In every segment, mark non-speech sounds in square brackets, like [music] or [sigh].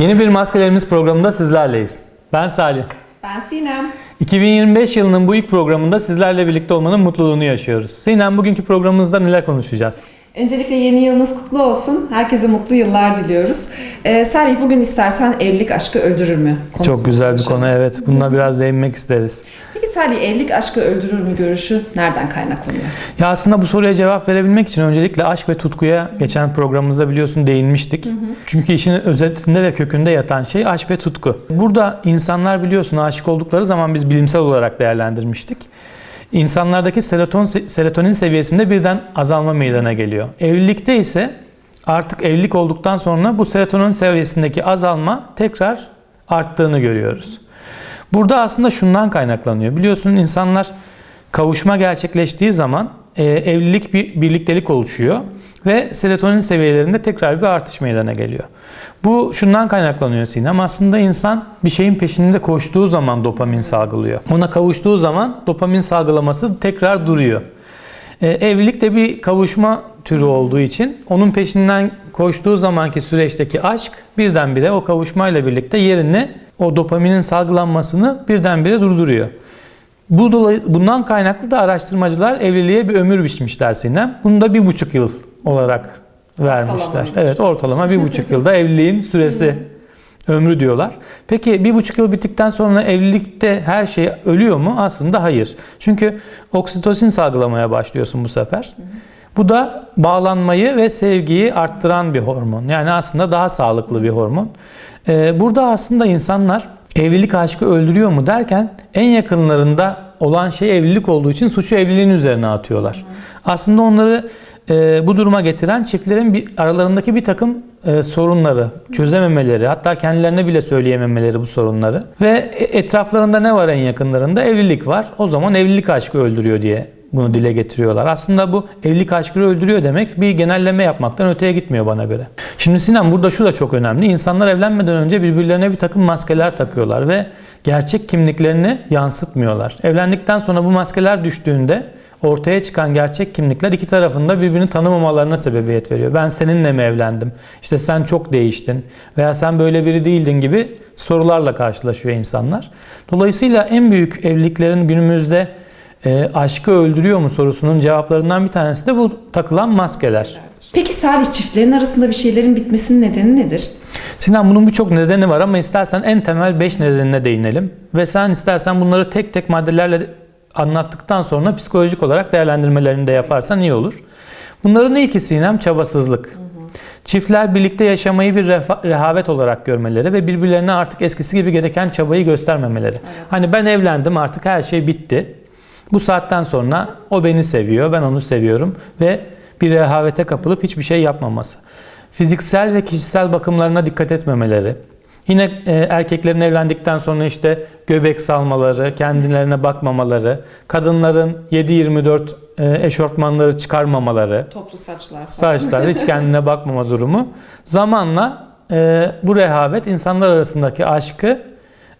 Yeni bir Maskelerimiz programında sizlerleyiz. Ben Salih. Ben Sinem. 2025 yılının bu ilk programında sizlerle birlikte olmanın mutluluğunu yaşıyoruz. Sinem bugünkü programımızda neler konuşacağız? Öncelikle yeni yılınız kutlu olsun. Herkese mutlu yıllar diliyoruz. Ee, Salih bugün istersen evlilik aşkı öldürür mü? Çok güzel bir konu evet. Bununla biraz değinmek isteriz. Peki Salih evlilik aşkı öldürür mü görüşü nereden kaynaklanıyor? Ya aslında bu soruya cevap verebilmek için öncelikle aşk ve tutkuya geçen programımızda biliyorsun değinmiştik. Çünkü işin özetinde ve kökünde yatan şey aşk ve tutku. Burada insanlar biliyorsun aşık oldukları zaman biz bilimsel olarak değerlendirmiştik. İnsanlardaki seroton, serotonin seviyesinde birden azalma meydana geliyor. Evlilikte ise artık evlilik olduktan sonra bu serotonin seviyesindeki azalma tekrar arttığını görüyoruz. Burada aslında şundan kaynaklanıyor. Biliyorsun insanlar kavuşma gerçekleştiği zaman e, evlilik bir birliktelik oluşuyor ve serotonin seviyelerinde tekrar bir artış meydana geliyor. Bu şundan kaynaklanıyor Sinem. Aslında insan bir şeyin peşinde koştuğu zaman dopamin salgılıyor. Ona kavuştuğu zaman dopamin salgılaması tekrar duruyor. E, evlilik de bir kavuşma türü olduğu için onun peşinden koştuğu zamanki süreçteki aşk birdenbire o kavuşmayla birlikte yerini o dopaminin salgılanmasını birdenbire durduruyor. Bu dolayı, bundan kaynaklı da araştırmacılar evliliğe bir ömür biçmişler Sinem. Bunu da bir buçuk yıl olarak vermişler. Ortalama. Evet ortalama bir buçuk [laughs] yılda evliliğin süresi ömrü diyorlar. Peki bir buçuk yıl bittikten sonra evlilikte her şey ölüyor mu? Aslında hayır. Çünkü oksitosin salgılamaya başlıyorsun bu sefer. Bu da bağlanmayı ve sevgiyi arttıran bir hormon. Yani aslında daha sağlıklı bir hormon. Ee, burada aslında insanlar evlilik aşkı öldürüyor mu derken en yakınlarında olan şey evlilik olduğu için suçu evliliğin üzerine atıyorlar. Aslında onları e, bu duruma getiren çiftlerin bir, aralarındaki bir takım e, sorunları, çözememeleri, hatta kendilerine bile söyleyememeleri bu sorunları ve e- etraflarında ne var en yakınlarında? Evlilik var. O zaman evlilik aşkı öldürüyor diye bunu dile getiriyorlar. Aslında bu evlilik aşkını öldürüyor demek bir genelleme yapmaktan öteye gitmiyor bana göre. Şimdi Sinan burada şu da çok önemli. İnsanlar evlenmeden önce birbirlerine bir takım maskeler takıyorlar ve gerçek kimliklerini yansıtmıyorlar. Evlendikten sonra bu maskeler düştüğünde ortaya çıkan gerçek kimlikler iki tarafında birbirini tanımamalarına sebebiyet veriyor. Ben seninle mi evlendim? İşte sen çok değiştin veya sen böyle biri değildin gibi sorularla karşılaşıyor insanlar. Dolayısıyla en büyük evliliklerin günümüzde e, aşkı öldürüyor mu sorusunun cevaplarından bir tanesi de bu takılan maskeler. Peki Salih çiftlerin arasında bir şeylerin bitmesinin nedeni nedir? Sinan bunun birçok nedeni var ama istersen en temel 5 nedenine değinelim. Ve sen istersen bunları tek tek maddelerle anlattıktan sonra psikolojik olarak değerlendirmelerini de yaparsan iyi olur. Bunların ilki Sinem çabasızlık. Çiftler birlikte yaşamayı bir rehavet olarak görmeleri ve birbirlerine artık eskisi gibi gereken çabayı göstermemeleri. Hani ben evlendim artık her şey bitti. Bu saatten sonra o beni seviyor, ben onu seviyorum ve bir rehavete kapılıp hiçbir şey yapmaması. Fiziksel ve kişisel bakımlarına dikkat etmemeleri. Yine e, erkeklerin evlendikten sonra işte göbek salmaları, kendilerine bakmamaları, kadınların 7-24 e, eşofmanları çıkarmamaları, Toplu saçlar. saçlar hiç kendine bakmama durumu zamanla e, bu rehavet insanlar arasındaki aşkı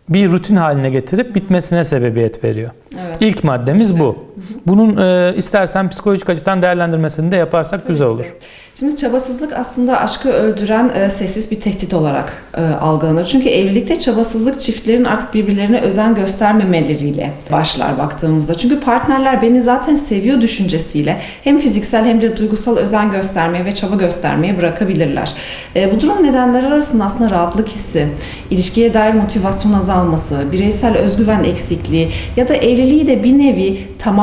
bir rutin haline getirip bitmesine sebebiyet veriyor. Evet. İlk maddemiz bu. Bunun e, istersen psikolojik açıdan değerlendirmesini de yaparsak güzel olur. Şimdi çabasızlık aslında aşkı öldüren e, sessiz bir tehdit olarak e, algılanır. Çünkü evlilikte çabasızlık çiftlerin artık birbirlerine özen göstermemeleriyle başlar baktığımızda. Çünkü partnerler beni zaten seviyor düşüncesiyle hem fiziksel hem de duygusal özen göstermeye ve çaba göstermeye bırakabilirler. E, bu durum nedenleri arasında aslında rahatlık hissi, ilişkiye dair motivasyon azalması, bireysel özgüven eksikliği ya da evliliği de bir nevi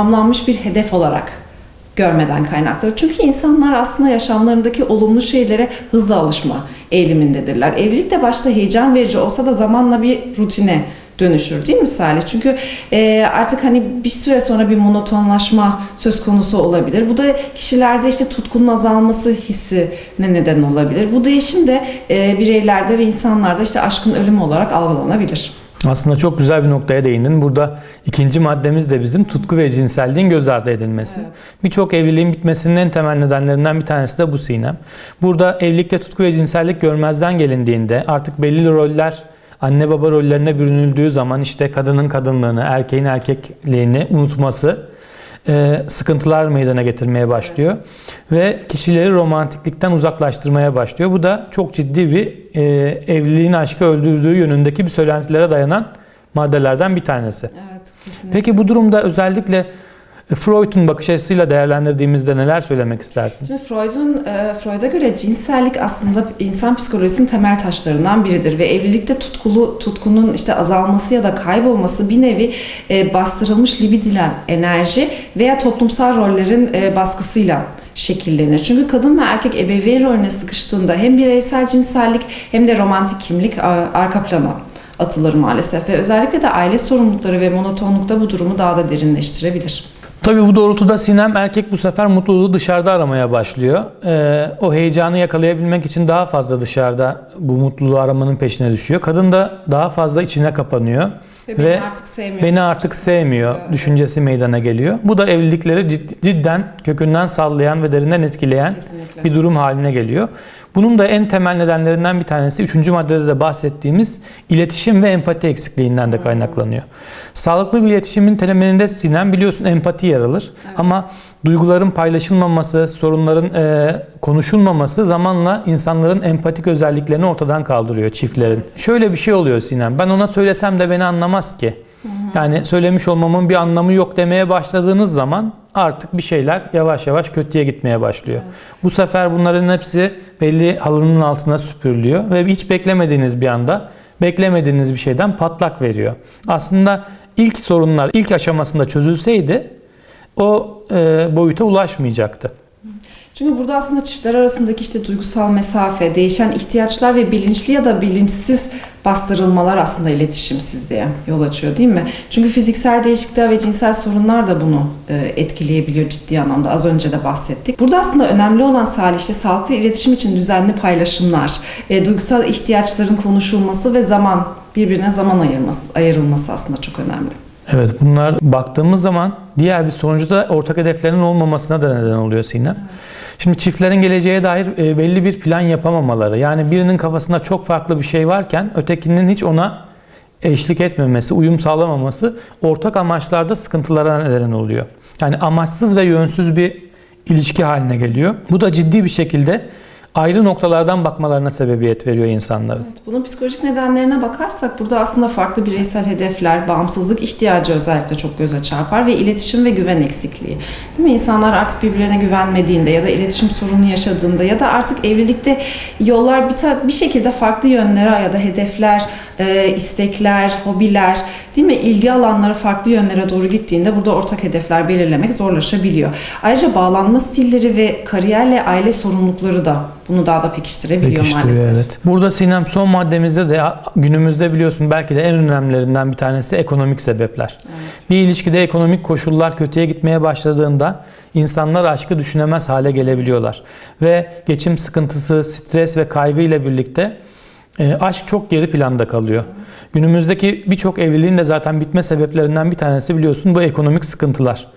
tamamlanmış bir hedef olarak görmeden kaynaklı. Çünkü insanlar aslında yaşamlarındaki olumlu şeylere hızlı alışma eğilimindedirler. Evlilik de başta heyecan verici olsa da zamanla bir rutine dönüşür değil mi Salih? Çünkü e, artık hani bir süre sonra bir monotonlaşma söz konusu olabilir. Bu da kişilerde işte tutkunun azalması hissine neden olabilir. Bu değişim de e, bireylerde ve insanlarda işte aşkın ölümü olarak algılanabilir. Aslında çok güzel bir noktaya değindin. Burada ikinci maddemiz de bizim tutku ve cinselliğin göz ardı edilmesi. Evet. Birçok evliliğin bitmesinin en temel nedenlerinden bir tanesi de bu Sinem. Burada evlilikte tutku ve cinsellik görmezden gelindiğinde artık belli roller anne baba rollerine bürünüldüğü zaman işte kadının kadınlığını, erkeğin erkekliğini unutması e, sıkıntılar meydana getirmeye başlıyor. Ve kişileri romantiklikten uzaklaştırmaya başlıyor. Bu da çok ciddi bir e, evliliğin aşkı öldürdüğü yönündeki bir söylentilere dayanan maddelerden bir tanesi. Evet, kesinlikle. Peki bu durumda özellikle Freud'un bakış açısıyla değerlendirdiğimizde neler söylemek istersin? Şimdi Freud'un e, Freud'a göre cinsellik aslında insan psikolojisinin temel taşlarından biridir ve evlilikte tutkulu tutkunun işte azalması ya da kaybolması bir nevi e, bastırılmış libidinal enerji veya toplumsal rollerin e, baskısıyla şekillenir. Çünkü kadın ve erkek ebeveyn rolüne sıkıştığında hem bireysel cinsellik hem de romantik kimlik arka plana atılır maalesef ve özellikle de aile sorumlulukları ve monotonlukta bu durumu daha da derinleştirebilir. Tabii bu doğrultuda Sinem erkek bu sefer mutluluğu dışarıda aramaya başlıyor. Ee, o heyecanı yakalayabilmek için daha fazla dışarıda bu mutluluğu aramanın peşine düşüyor. Kadın da daha fazla içine kapanıyor Ve, Ve beni artık sevmiyor. beni artık sevmiyor Evet. düşüncesi meydana geliyor. Bu da evlilikleri cid- cidden kökünden sallayan ve derinden etkileyen Kesinlikle. bir durum haline geliyor. Bunun da en temel nedenlerinden bir tanesi 3. maddede de bahsettiğimiz iletişim ve empati eksikliğinden de kaynaklanıyor. Sağlıklı bir iletişimin temelinde Sinem biliyorsun empati yer alır. Ama duyguların paylaşılmaması, sorunların e, konuşulmaması zamanla insanların empatik özelliklerini ortadan kaldırıyor çiftlerin. Şöyle bir şey oluyor Sinem. Ben ona söylesem de beni anlamaz ki. Yani söylemiş olmamın bir anlamı yok demeye başladığınız zaman artık bir şeyler yavaş yavaş kötüye gitmeye başlıyor. Bu sefer bunların hepsi belli halının altına süpürülüyor ve hiç beklemediğiniz bir anda beklemediğiniz bir şeyden patlak veriyor. Aslında ilk sorunlar ilk aşamasında çözülseydi o e, boyuta ulaşmayacaktı. Çünkü burada aslında çiftler arasındaki işte duygusal mesafe, değişen ihtiyaçlar ve bilinçli ya da bilinçsiz bastırılmalar aslında iletişimsizliğe yol açıyor değil mi? Çünkü fiziksel değişiklikler ve cinsel sorunlar da bunu e, etkileyebiliyor ciddi anlamda. Az önce de bahsettik. Burada aslında önemli olan Salih işte sağlıklı iletişim için düzenli paylaşımlar, e, duygusal ihtiyaçların konuşulması ve zaman birbirine zaman ayırması, ayrılması aslında çok önemli. Evet bunlar baktığımız zaman diğer bir sonucu da ortak hedeflerin olmamasına da neden oluyor Sinem. Şimdi çiftlerin geleceğe dair e, belli bir plan yapamamaları. Yani birinin kafasında çok farklı bir şey varken ötekinin hiç ona eşlik etmemesi, uyum sağlamaması ortak amaçlarda sıkıntılara neden oluyor. Yani amaçsız ve yönsüz bir ilişki haline geliyor. Bu da ciddi bir şekilde ayrı noktalardan bakmalarına sebebiyet veriyor insanların. Evet, bunun psikolojik nedenlerine bakarsak burada aslında farklı bireysel hedefler, bağımsızlık ihtiyacı özellikle çok göze çarpar ve iletişim ve güven eksikliği. Değil mi? İnsanlar artık birbirlerine güvenmediğinde ya da iletişim sorunu yaşadığında ya da artık evlilikte yollar bir, bir şekilde farklı yönlere ya da hedefler, e, istekler, hobiler, değil mi? İlgi alanları farklı yönlere doğru gittiğinde burada ortak hedefler belirlemek zorlaşabiliyor. Ayrıca bağlanma stilleri ve kariyerle aile sorumlulukları da bunu daha da pekiştirebiliyor Pekiştiriyor, maalesef. evet. Burada Sinem son maddemizde de günümüzde biliyorsun belki de en önemlilerinden bir tanesi ekonomik sebepler. Bir ilişkide ekonomik koşullar kötüye gitmeye başladığında insanlar aşkı düşünemez hale gelebiliyorlar. Ve geçim sıkıntısı, stres ve kaygı ile birlikte e, aşk çok geri planda kalıyor. Günümüzdeki birçok evliliğin de zaten bitme sebeplerinden bir tanesi biliyorsun bu ekonomik sıkıntılar.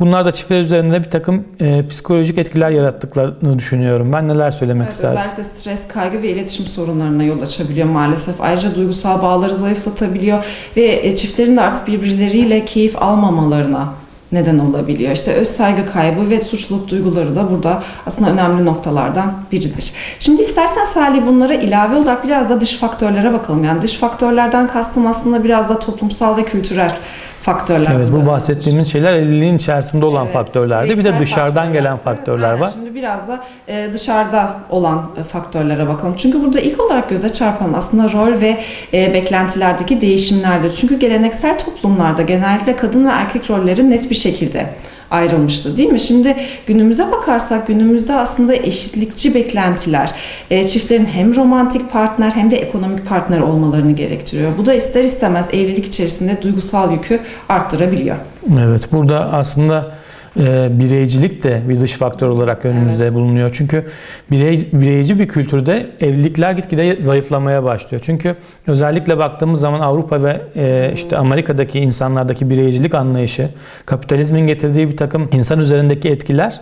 Bunlar da çiftler üzerinde bir takım e, psikolojik etkiler yarattıklarını düşünüyorum. Ben neler söylemek Evet, istersin? özellikle stres, kaygı ve iletişim sorunlarına yol açabiliyor maalesef. Ayrıca duygusal bağları zayıflatabiliyor ve e, çiftlerin de artık birbirleriyle keyif almamalarına neden olabiliyor. İşte öz saygı kaybı ve suçluluk duyguları da burada aslında önemli noktalardan biridir. Şimdi istersen Salih bunlara ilave olarak biraz da dış faktörlere bakalım. Yani dış faktörlerden kastım aslında biraz da toplumsal ve kültürel faktörler. Evet bu bahsettiğimiz şeyler evliliğin içerisinde olan Evet, faktörlerdi. Bir de dışarıdan faktörler. gelen faktörler Aynen. var. Şimdi biraz da e, dışarıda olan e, faktörlere bakalım. Çünkü burada ilk olarak göze çarpan aslında rol ve e, beklentilerdeki değişimlerdir. Çünkü geleneksel toplumlarda genellikle kadın ve erkek rolleri net bir şekilde ayrılmıştı değil mi? Şimdi günümüze bakarsak günümüzde aslında eşitlikçi beklentiler e, çiftlerin hem romantik partner hem de ekonomik partner olmalarını gerektiriyor. Bu da ister istemez evlilik içerisinde duygusal yükü arttırabiliyor. Evet burada aslında e, bireycilik de bir dış faktör olarak önümüzde bulunuyor. Çünkü birey, bireyci bir kültürde evlilikler gitgide zayıflamaya başlıyor. Çünkü özellikle baktığımız zaman Avrupa ve e, işte Amerika'daki insanlardaki bireycilik anlayışı, kapitalizmin getirdiği bir takım insan üzerindeki etkiler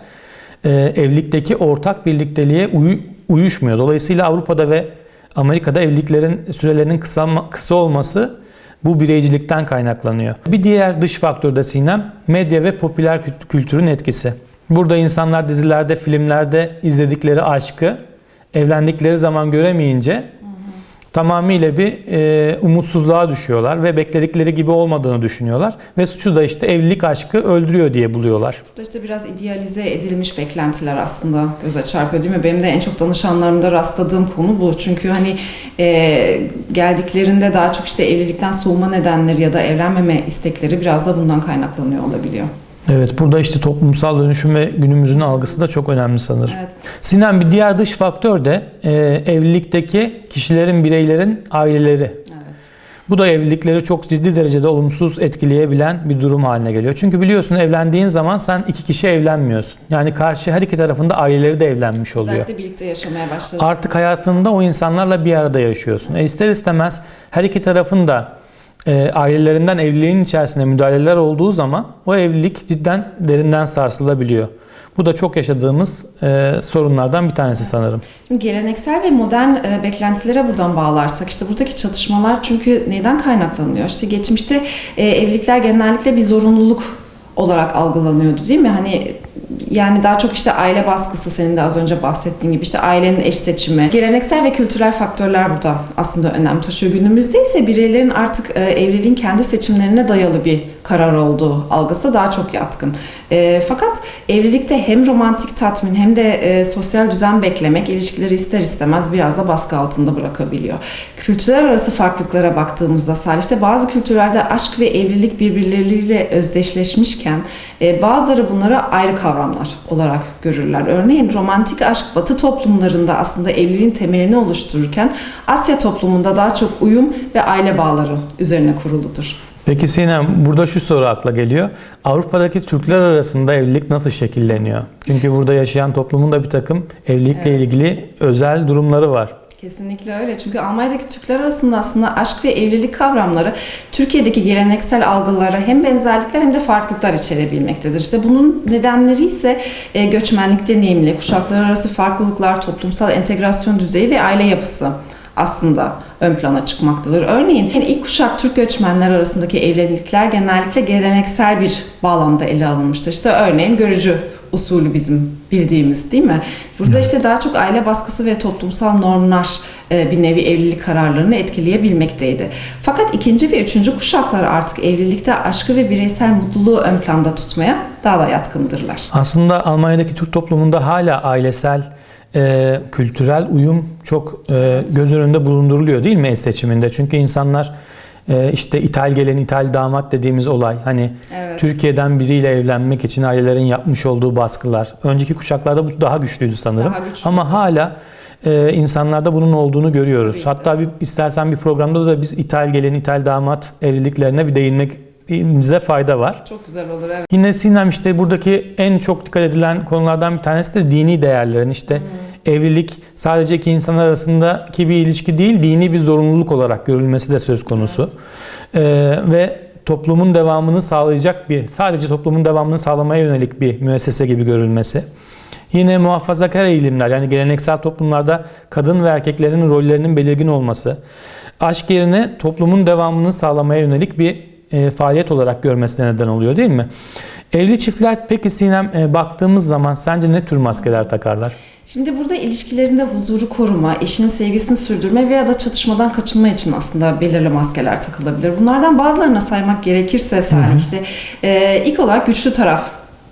e, evlilikteki ortak birlikteliğe uyu- uyuşmuyor. Dolayısıyla Avrupa'da ve Amerika'da evliliklerin sürelerinin kısa kısa olması bu bireycilikten kaynaklanıyor. Bir diğer dış faktör de Sinem, medya ve popüler kült- kültürün etkisi. Burada insanlar dizilerde, filmlerde izledikleri aşkı evlendikleri zaman göremeyince tamamıyla bir e, umutsuzluğa düşüyorlar ve bekledikleri gibi olmadığını düşünüyorlar ve suçu da işte evlilik aşkı öldürüyor diye buluyorlar. Burada işte biraz idealize edilmiş beklentiler aslında göze çarpıyor değil mi? Benim de en çok danışanlarımda rastladığım konu bu. Çünkü hani e, geldiklerinde daha çok işte evlilikten soğuma nedenleri ya da evlenmeme istekleri biraz da bundan kaynaklanıyor olabiliyor. Evet burada işte toplumsal dönüşüm ve günümüzün algısı da çok önemli sanırım. Evet. Sinan bir diğer dış faktör de e, evlilikteki kişilerin, bireylerin aileleri. Evet. Bu da evlilikleri çok ciddi derecede olumsuz etkileyebilen bir durum haline geliyor. Çünkü biliyorsun evlendiğin zaman sen iki kişi evlenmiyorsun. Yani karşı her iki tarafında aileleri de evlenmiş oluyor. Özellikle birlikte yaşamaya başladık. Artık hayatında o insanlarla bir arada yaşıyorsun. E ister istemez her iki tarafın da e, ailelerinden evliliğin içerisinde müdahaleler olduğu zaman o evlilik cidden derinden sarsılabiliyor. Bu da çok yaşadığımız e, sorunlardan bir tanesi sanırım. Geleneksel ve modern e, beklentilere buradan bağlarsak işte buradaki çatışmalar çünkü neden kaynaklanıyor? İşte geçmişte e, evlilikler genellikle bir zorunluluk olarak algılanıyordu değil mi? Hani yani daha çok işte aile baskısı senin de az önce bahsettiğin gibi işte ailenin eş seçimi. Geleneksel ve kültürel faktörler burada aslında önem taşıyor. Günümüzde ise bireylerin artık e, evliliğin kendi seçimlerine dayalı bir karar olduğu algısı daha çok yatkın. E, fakat evlilikte hem romantik tatmin hem de e, sosyal düzen beklemek ilişkileri ister istemez biraz da baskı altında bırakabiliyor. Kültürler arası farklılıklara baktığımızda Salih, işte bazı kültürlerde aşk ve evlilik birbirleriyle özdeşleşmişken e, bazıları bunları ayrı kavramlar olarak görürler. Örneğin romantik aşk batı toplumlarında aslında evliliğin temelini oluştururken Asya toplumunda daha çok uyum ve aile bağları üzerine kuruludur. Peki Sinem burada şu soru akla geliyor. Avrupa'daki Türkler arasında evlilik nasıl şekilleniyor? Çünkü burada yaşayan toplumun da bir takım evlilikle ilgili özel durumları var. Kesinlikle öyle. Çünkü Almanya'daki Türkler arasında aslında aşk ve evlilik kavramları Türkiye'deki geleneksel algılara hem benzerlikler hem de farklılıklar içerebilmektedir. İşte bunun nedenleri ise e, göçmenlik deneyimli, kuşaklar arası farklılıklar, toplumsal entegrasyon düzeyi ve aile yapısı aslında ön plana çıkmaktadır. Örneğin yani ilk kuşak Türk göçmenler arasındaki evlilikler genellikle geleneksel bir bağlamda ele alınmıştır. İşte örneğin görücü usulü bizim bildiğimiz değil mi? Burada işte daha çok aile baskısı ve toplumsal normlar e, bir nevi evlilik kararlarını etkileyebilmekteydi. Fakat ikinci ve üçüncü kuşaklar artık evlilikte aşkı ve bireysel mutluluğu ön planda tutmaya daha da yatkındırlar. Aslında Almanya'daki Türk toplumunda hala ailesel, e, kültürel uyum çok e, göz önünde bulunduruluyor değil mi eş seçiminde? Çünkü insanlar e, işte ithal gelen ithal damat dediğimiz olay hani Evet. Türkiye'den biriyle evlenmek için ailelerin yapmış olduğu baskılar. Önceki kuşaklarda bu daha güçlüydü sanırım. Daha güçlü. Ama hala e, insanlarda bunun olduğunu görüyoruz. Tabii. Hatta bir istersen bir programda da biz ithal gelen ithal damat evliliklerine bir değinmekimize fayda var. Çok güzel olur evet. Yine Sinem işte buradaki en çok dikkat edilen konulardan bir tanesi de dini değerlerin. İşte evlilik sadece iki insan arasındaki bir ilişki değil, dini bir zorunluluk olarak görülmesi de söz konusu. Ee, ve toplumun devamını sağlayacak bir, sadece toplumun devamını sağlamaya yönelik bir müessese gibi görülmesi. Yine muhafazakar eğilimler yani geleneksel toplumlarda kadın ve erkeklerin rollerinin belirgin olması. Aşk yerine toplumun devamını sağlamaya yönelik bir e, faaliyet olarak görmesine neden oluyor değil mi? Evli çiftler peki Sinem e, baktığımız zaman sence ne tür maskeler takarlar? Şimdi burada ilişkilerinde huzuru koruma, eşinin sevgisini sürdürme veya da çatışmadan kaçınma için aslında belirli maskeler takılabilir. Bunlardan bazılarına saymak gerekirse Salih, işte e, ilk olarak güçlü taraf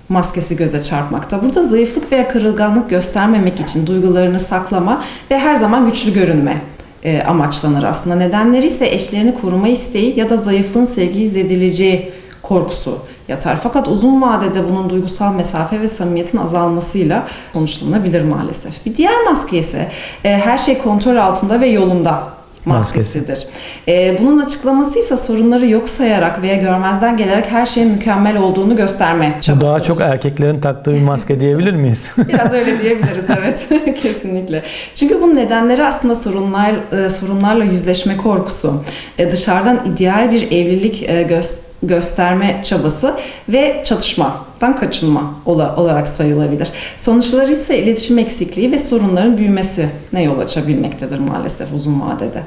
maskesi göze çarpmakta. Burada zayıflık veya kırılganlık göstermemek için duygularını saklama ve her zaman güçlü görünme e, amaçlanır aslında. Nedenleri ise eşlerini koruma isteği ya da zayıflığın sevgiyi zedileceği korkusu yatar. Fakat uzun vadede bunun duygusal mesafe ve samimiyetin azalmasıyla sonuçlanabilir maalesef. Bir diğer maske ise e, her şey kontrol altında ve yolunda maskesidir. E, bunun açıklaması ise sorunları yok sayarak veya görmezden gelerek her şeyin mükemmel olduğunu gösterme Bu çabasıdır. daha çok erkeklerin taktığı bir maske [laughs] diyebilir miyiz? Biraz öyle diyebiliriz [laughs] evet [laughs] kesinlikle. Çünkü bunun nedenleri aslında sorunlar e, sorunlarla yüzleşme korkusu, e, dışarıdan ideal bir evlilik e, gös- gösterme çabası ve çatışma sorumluluktan kaçınma ola- olarak sayılabilir. Sonuçları ise iletişim eksikliği ve sorunların büyümesine yol açabilmektedir maalesef uzun vadede.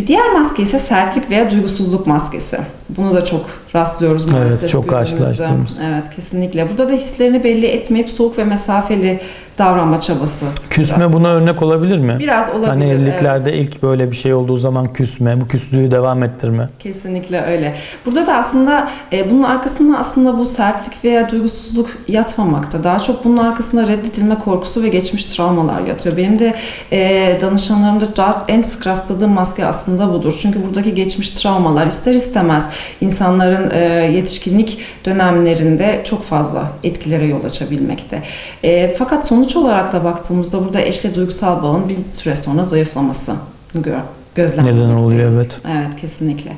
Bir diğer maske ise sertlik veya duygusuzluk maskesi. Bunu da çok rastlıyoruz maalesef. Evet, çok karşılaştığımız. Evet, kesinlikle. Burada da hislerini belli etmeyip soğuk ve mesafeli davranma çabası. Küsme Biraz, buna örnek olabilir mi? biraz olabilir. Hani evet. evliliklerde ilk böyle bir şey olduğu zaman küsme, bu küslüğü devam ettirme. Kesinlikle öyle. Burada da aslında e, bunun arkasında aslında bu sertlik veya duygusuzluk yatmamakta. Daha çok bunun arkasında reddedilme korkusu ve geçmiş travmalar yatıyor. Benim de e, danışanlarımda en sık rastladığım maske aslında budur. Çünkü buradaki geçmiş travmalar ister istemez insanların e, yetişkinlik dönemlerinde çok fazla etkilere yol açabilmekte. E, fakat sonuç olarak da baktığımızda burada eşle duygusal bağın bir süre sonra zayıflaması gözlemlemekteyiz. Neden oluyor, evet. Evet kesinlikle.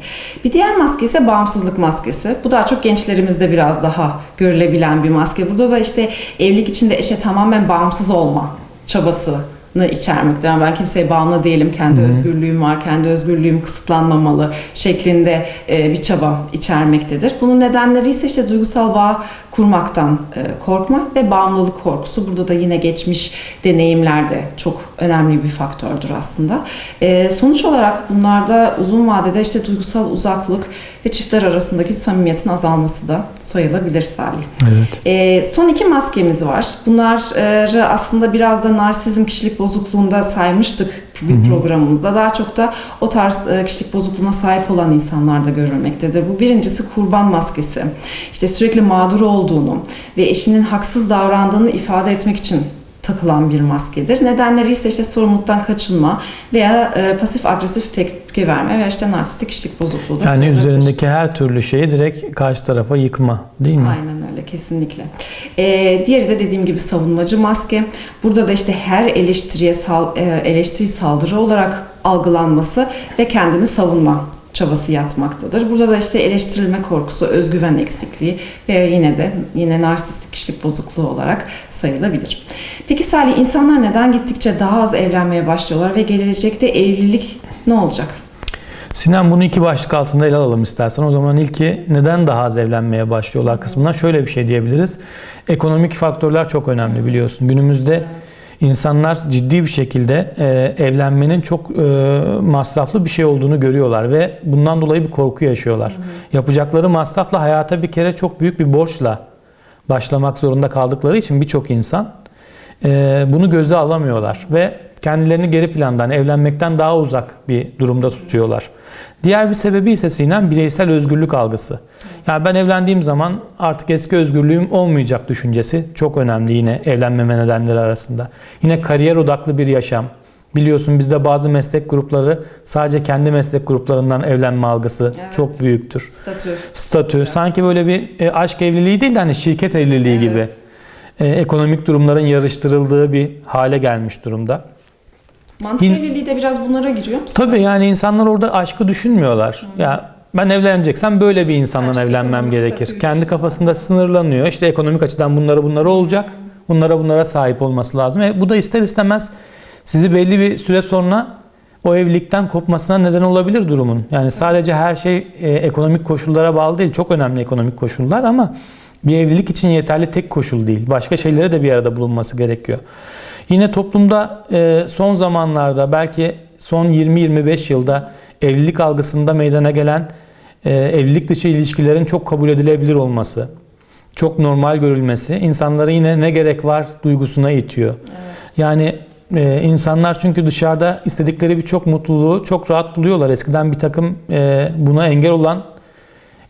Bir diğer maske ise bağımsızlık maskesi. Bu daha çok gençlerimizde biraz daha görülebilen bir maske. Burada da işte evlilik içinde eşe tamamen bağımsız olma çabası içermekte. Yani ben kimseye bağımlı değilim. Kendi özgürlüğüm var. Kendi özgürlüğüm kısıtlanmamalı şeklinde bir çaba içermektedir. Bunun nedenleri ise işte duygusal bağ kurmaktan e, korkma ve bağımlılık korkusu. Burada da yine geçmiş deneyimlerde çok önemli bir faktördür aslında. E, sonuç olarak bunlarda uzun vadede işte duygusal uzaklık ve çiftler arasındaki samimiyetin azalması da sayılabilir Salih. Evet. E, son iki maskemiz var. Bunları aslında biraz da narsizm kişilik bozukluğunda saymıştık bir programımızda. Daha çok da o tarz e, kişilik bozukluğuna sahip olan insanlarda görülmektedir. Bu birincisi kurban maskesi. İşte sürekli mağdur olduğunu ve eşinin haksız davrandığını ifade etmek için takılan bir maskedir. Nedenleri ise işte sorumluluktan kaçınma veya e, pasif agresif tepki verme veya işte narsistik kişilik bozukluğu Yani üzerindeki her türlü şeyi direkt karşı tarafa yıkma değil mi? Aynen öyle kesinlikle. Ee, diğeri de dediğim gibi savunmacı maske. Burada da işte her eleştiriye sal, e, eleştiri saldırı olarak algılanması ve kendini savunma çabası yatmaktadır. Burada da işte eleştirilme korkusu, özgüven eksikliği ve yine de yine narsistik kişilik bozukluğu olarak sayılabilir. Peki Salih insanlar neden gittikçe daha az evlenmeye başlıyorlar ve gelecekte evlilik ne olacak? Sinan bunu iki başlık altında ele alalım istersen. O zaman ilki neden daha az evlenmeye başlıyorlar kısmına şöyle bir şey diyebiliriz. Ekonomik faktörler çok önemli biliyorsun. Günümüzde insanlar ciddi bir şekilde e, evlenmenin çok e, masraflı bir şey olduğunu görüyorlar ve bundan dolayı bir korku yaşıyorlar. Yapacakları masrafla hayata bir kere çok büyük bir borçla başlamak zorunda kaldıkları için birçok insan e, bunu göze alamıyorlar ve kendilerini geri plandan, evlenmekten daha uzak bir durumda tutuyorlar. Diğer bir sebebi ise Sinem bireysel özgürlük algısı. Yani ben evlendiğim zaman artık eski özgürlüğüm olmayacak düşüncesi çok önemli yine evlenmeme nedenleri arasında. Yine kariyer odaklı bir yaşam. Biliyorsun bizde bazı meslek grupları sadece kendi meslek gruplarından evlenme algısı Evet. çok büyüktür. Statü. Statü sanki böyle bir e, aşk evliliği değil de hani şirket evliliği Evet. gibi. E, ekonomik durumların yarıştırıldığı bir hale gelmiş durumda. Mantık Yine- evliliği de biraz bunlara giriyor mu? Tabii yani insanlar orada aşkı düşünmüyorlar. Ya ben evleneceksem böyle bir insanla Aşk evlenmem gerekir. Kendi kafasında sınırlanıyor. İşte ekonomik açıdan bunları bunları olacak. Bunlara bunlara sahip olması lazım. E, bu da ister istemez sizi belli bir süre sonra o evlilikten kopmasına neden olabilir durumun. Yani sadece her şey e, ekonomik koşullara bağlı değil. Çok önemli ekonomik koşullar ama bir evlilik için yeterli tek koşul değil. Başka şeylere de bir arada bulunması gerekiyor. Yine toplumda e, son zamanlarda belki son 20-25 yılda evlilik algısında meydana gelen e, evlilik dışı ilişkilerin çok kabul edilebilir olması, çok normal görülmesi insanları yine ne gerek var duygusuna itiyor. Yani e, insanlar çünkü dışarıda istedikleri birçok mutluluğu çok rahat buluyorlar. Eskiden bir takım e, buna engel olan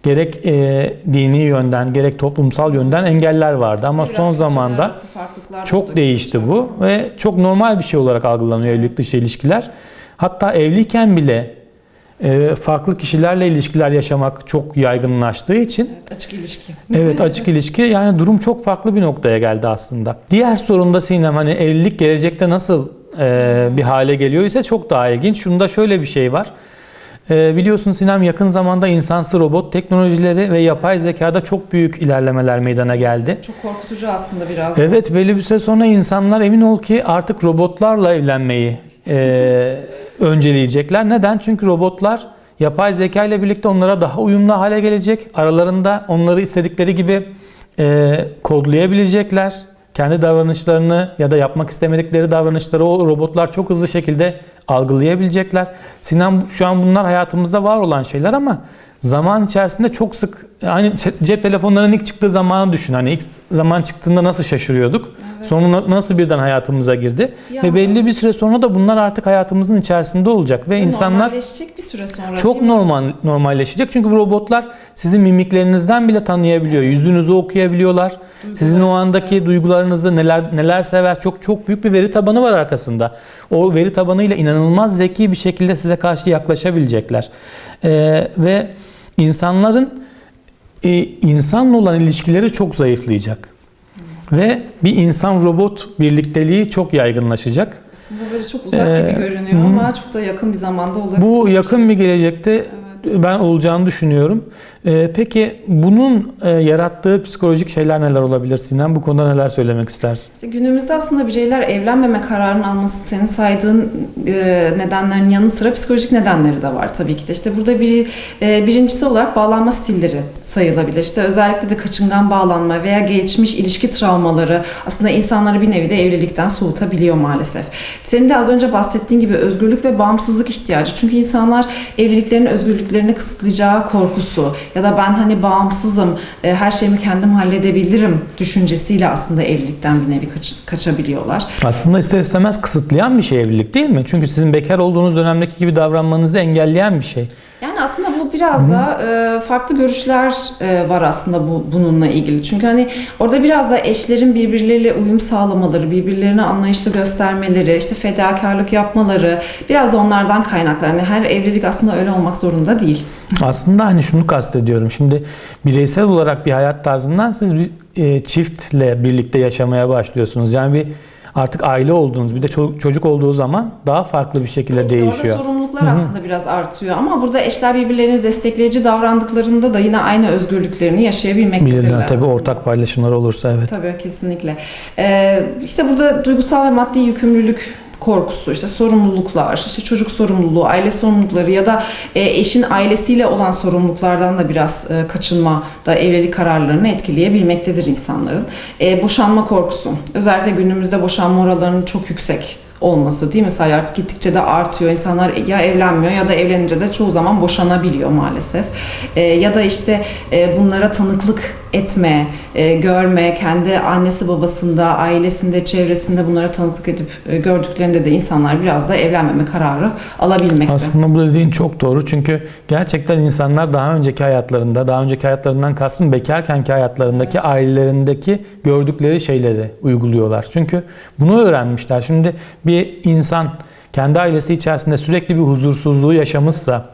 gerek e, dini yönden gerek toplumsal yönden engeller vardı ama Biraz son zamanda çok değişti bu ve çok normal bir şey olarak algılanıyor evlilik dışı ilişkiler. Hatta evliyken bile e, farklı kişilerle ilişkiler yaşamak çok yaygınlaştığı için Açık ilişki. evet açık ilişki yani durum çok farklı bir noktaya geldi aslında. Diğer sorun da Sinem hani evlilik gelecekte nasıl e, bir hale geliyor ise çok daha ilginç. Şunda şöyle bir şey var. E, biliyorsun Sinem yakın zamanda insansı robot teknolojileri ve yapay zekada çok büyük ilerlemeler meydana geldi. Çok korkutucu aslında biraz. Evet belli bir süre sonra insanlar emin ol ki artık robotlarla evlenmeyi e, [laughs] önceleyecekler. Neden? Çünkü robotlar yapay zeka ile birlikte onlara daha uyumlu hale gelecek. Aralarında onları istedikleri gibi e, kodlayabilecekler. Kendi davranışlarını ya da yapmak istemedikleri davranışları o robotlar çok hızlı şekilde algılayabilecekler. Sinan şu an bunlar hayatımızda var olan şeyler ama zaman içerisinde çok sık aynı cep telefonlarının ilk çıktığı zamanı düşün. Hani ilk zaman çıktığında nasıl şaşırıyorduk? Sonra nasıl birden hayatımıza girdi? Ya. Ve belli bir süre sonra da bunlar artık hayatımızın içerisinde olacak ve insanlar Normalleşecek bir süre sonra çok normal normalleşecek. Çünkü bu robotlar sizin mimiklerinizden bile tanıyabiliyor. Yüzünüzü okuyabiliyorlar. Sizin o andaki duygularınızı neler neler sever çok çok büyük bir veri tabanı var arkasında. O veri tabanıyla inanılmaz zeki bir şekilde size karşı yaklaşabilecekler. Ee, ve insanların e, insanla olan ilişkileri çok zayıflayacak. Ve bir insan robot birlikteliği çok yaygınlaşacak. Aslında böyle çok uzak Ee, gibi görünüyor hı. ama çok da yakın bir zamanda olabilir. Bu yakın bir gelecekte ben olacağını düşünüyorum. Ee, peki bunun e, yarattığı psikolojik şeyler neler olabilir Sinan? Bu konuda neler söylemek istersin? İşte günümüzde aslında bireyler evlenmeme kararını alması senin saydığın e, nedenlerin yanı sıra psikolojik nedenleri de var tabii ki de. İşte burada bir e, birincisi olarak bağlanma stilleri sayılabilir. İşte özellikle de kaçıngan bağlanma veya geçmiş ilişki travmaları aslında insanları bir nevi de evlilikten soğutabiliyor maalesef. Senin de az önce bahsettiğin gibi özgürlük ve bağımsızlık ihtiyacı. Çünkü insanlar evliliklerin özgürlüklerini kısıtlayacağı korkusu ya da ben hani bağımsızım, e, her şeyimi kendim halledebilirim düşüncesiyle aslında evlilikten bir nevi kaç- kaçabiliyorlar. Aslında ister istemez kısıtlayan bir şey evlilik değil mi? Çünkü sizin bekar olduğunuz dönemdeki gibi davranmanızı engelleyen bir şey. Yani aslında bu biraz da e, farklı görüşler e, var aslında bu bununla ilgili. Çünkü hani orada biraz da eşlerin birbirleriyle uyum sağlamaları, birbirlerine anlayışlı göstermeleri, işte fedakarlık yapmaları biraz da onlardan kaynaklı. Yani her evlilik aslında öyle olmak zorunda değil. Aslında hani şunu kastediyorum. Şimdi bireysel olarak bir hayat tarzından siz bir e, çiftle birlikte yaşamaya başlıyorsunuz. Yani bir artık aile olduğunuz bir de ço- çocuk olduğu zaman daha farklı bir şekilde değişiyor. Orada sorumluluklar aslında biraz artıyor ama burada eşler birbirlerini destekleyici davrandıklarında da yine aynı özgürlüklerini yaşayabilmektedirler. Bilirler tabii ortak paylaşımlar olursa evet. Tabii kesinlikle. Ee, işte burada duygusal ve maddi yükümlülük korkusu, işte sorumluluklar, işte çocuk sorumluluğu, aile sorumlulukları ya da e, eşin ailesiyle olan sorumluluklardan da biraz e, kaçınma da evlilik kararlarını etkileyebilmektedir insanların. E, boşanma korkusu. Özellikle günümüzde boşanma oranlarının çok yüksek olması değil mi? Mesela artık gittikçe de artıyor. İnsanlar ya evlenmiyor ya da evlenince de çoğu zaman boşanabiliyor maalesef. E, ya da işte e, bunlara tanıklık etme, e, görme, kendi annesi babasında, ailesinde, çevresinde bunlara tanıklık edip e, gördüklerinde de insanlar biraz da evlenmeme kararı alabilmekte. Aslında bu dediğin çok doğru. Çünkü gerçekten insanlar daha önceki hayatlarında, daha önceki hayatlarından kastım bekarkenki hayatlarındaki ailelerindeki gördükleri şeyleri uyguluyorlar. Çünkü bunu öğrenmişler. Şimdi bir insan kendi ailesi içerisinde sürekli bir huzursuzluğu yaşamışsa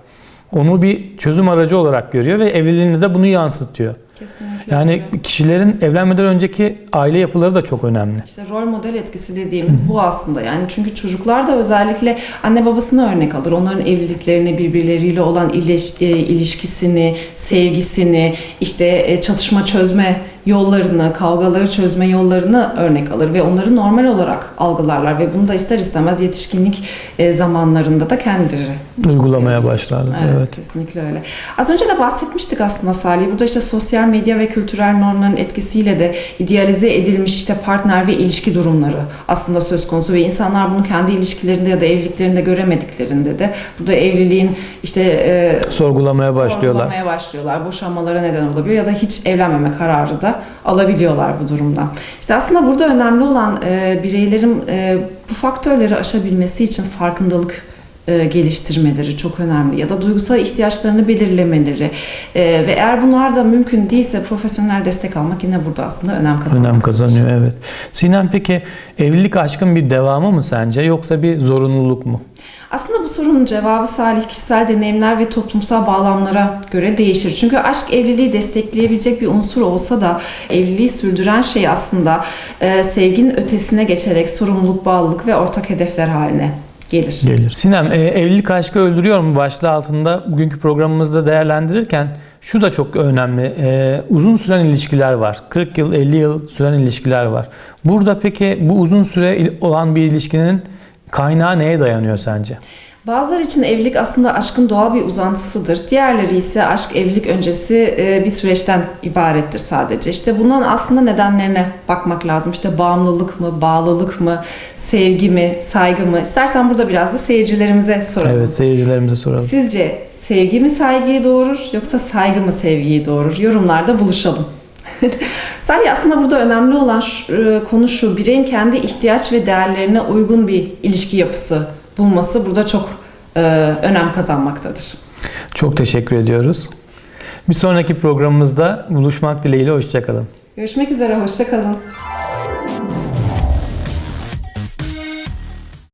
onu bir çözüm aracı olarak görüyor ve evliliğinde de bunu yansıtıyor. Kesinlikle. Yani öyle. kişilerin evlenmeden önceki aile yapıları da çok önemli. İşte rol model etkisi dediğimiz bu aslında. Yani çünkü çocuklar da özellikle anne babasını örnek alır. Onların evliliklerini, birbirleriyle olan e, ilişkisini, sevgisini, işte e, çatışma çözme yollarını, kavgaları çözme yollarını örnek alır ve onları normal olarak algılarlar ve bunu da ister istemez yetişkinlik e, zamanlarında da kendileri Uygulamaya başlarlar. Evet, Evet. kesinlikle öyle. Az önce de bahsetmiştik aslında Salih. Burada işte sosyal medya ve kültürel normların etkisiyle de idealize edilmiş işte partner ve ilişki durumları aslında söz konusu ve insanlar bunu kendi ilişkilerinde ya da evliliklerinde göremediklerinde de burada evliliğin işte e, Sorgulamaya başlıyorlar. sorgulamaya başlıyorlar. Boşanmalara neden olabiliyor ya da hiç evlenmeme kararı da alabiliyorlar bu durumdan. İşte aslında burada önemli olan e, bireylerin e, bu faktörleri aşabilmesi için farkındalık e, geliştirmeleri çok önemli ya da duygusal ihtiyaçlarını belirlemeleri E, ve eğer bunlar da mümkün değilse profesyonel destek almak yine burada aslında önem kazanıyor. Önem kazanıyor evet. Sinem peki evlilik aşkın bir devamı mı sence yoksa bir zorunluluk mu? Aslında bu sorunun cevabı salih kişisel deneyimler ve toplumsal bağlamlara göre değişir. Çünkü aşk evliliği destekleyebilecek bir unsur olsa da evliliği sürdüren şey aslında e, sevginin ötesine geçerek sorumluluk, bağlılık ve ortak hedefler haline gelir. Gelir. Sinem e, evlilik aşkı öldürüyor mu başlığı altında bugünkü programımızda değerlendirirken şu da çok önemli. E, uzun süren ilişkiler var. 40 yıl 50 yıl süren ilişkiler var. Burada peki bu uzun süre olan bir ilişkinin kaynağı neye dayanıyor sence? Bazıları için evlilik aslında aşkın doğal bir uzantısıdır. Diğerleri ise aşk evlilik öncesi e, bir süreçten ibarettir sadece. İşte bunun aslında nedenlerine bakmak lazım. İşte bağımlılık mı, bağlılık mı, sevgi mi, saygı mı? İstersen burada biraz da seyircilerimize soralım. Evet seyircilerimize soralım. Sizce sevgi mi saygıyı doğurur yoksa saygı mı sevgiyi doğurur? Yorumlarda buluşalım. [laughs] Salih aslında burada önemli olan şu, e, konu şu, bireyin kendi ihtiyaç ve değerlerine uygun bir ilişki yapısı bulması burada çok önem kazanmaktadır. Çok teşekkür ediyoruz. Bir sonraki programımızda buluşmak dileğiyle hoşçakalın. Görüşmek üzere, hoşçakalın.